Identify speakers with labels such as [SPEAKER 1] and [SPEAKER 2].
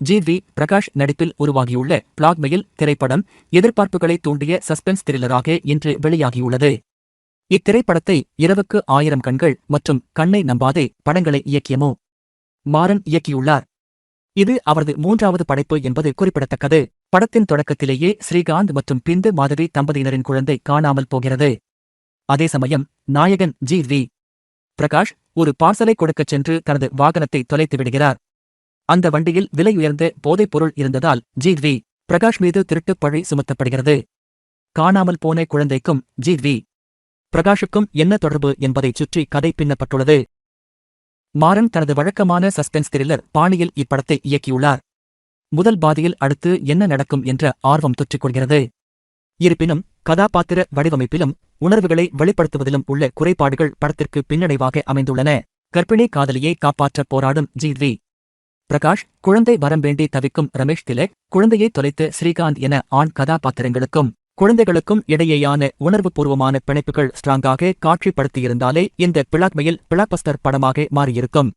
[SPEAKER 1] G we Prakash நடிப்பில் உருவாகியுள்ள blackmail திரைப்படம் எதிர்பார்ப்புகளை தூண்டிய சஸ்பென்ஸ் த்ரில்லராக இன்று வெளியாகியுள்ளது. இத்திரைப்படத்தை இரவுக்கு ஆயிரம் கண்கள் மற்றும் கண்ணை நம்பாதே படங்களை இயக்கியமோ? மாறன் இயக்கியுள்ளார். இது அவரது மூன்றாவது படைப்பு என்பது குறிப்பிடத்தக்கது. படத்தின் தொடக்கத்திலேயே ஸ்ரீகாந்த் மற்றும் பிந்து மாதவி தம்பதியினரின் குழந்தை காணாமல் போகிறது. அதே சமயம் நாயகன் ஜி வி பிரகாஷ் ஒரு பார்சலை கொடுக்கச் சென்று தனது வாகனத்தை தொலைத்து விடுகிறார் அந்த வண்டியில் விலை உயர்ந்த போதைப் பொருள் இருந்ததால் ஜி பிரகாஷ் மீது திருட்டுப் பழி சுமத்தப்படுகிறது. காணாமல் போன குழந்தைக்கும் ஜி பிரகாஷுக்கும் என்ன தொடர்பு என்பதைச் சுற்றி கதை பின்னப்பட்டுள்ளது. மாறன் தனது வழக்கமான சஸ்பென்ஸ் த்ரில்லர் பாணியில் இப்படத்தை இயக்கியுள்ளார். முதல் பாதியில் அடுத்து என்ன நடக்கும் என்ற ஆர்வம் தொற்றிக் கொள்கிறது. இருப்பினும் கதாபாத்திர வடிவமைப்பிலும் உணர்வுகளை வெளிப்படுத்துவதிலும் உள்ள குறைபாடுகள் படத்திற்கு பின்னடைவாக அமைந்துள்ளன. கர்ப்பிணி காதலியை காப்பாற்ற போராடும் ஜி பிரகாஷ் குழந்தை வரம் வேண்டி தவிக்கும் ரமேஷ் திலக் குழந்தையை தொலைத்து ஸ்ரீகாந்த் என ஆண் கதாபாத்திரங்களுக்கும் குழந்தைகளுக்கும் இடையேயான உணர்வுபூர்வமான பிணைப்புகள் ஸ்ட்ராங்காக காட்சிப்படுத்தியிருந்தாலே இந்த பிளாக்மையில் பிளாக்பஸ்டர் படமாக மாறியிருக்கும்.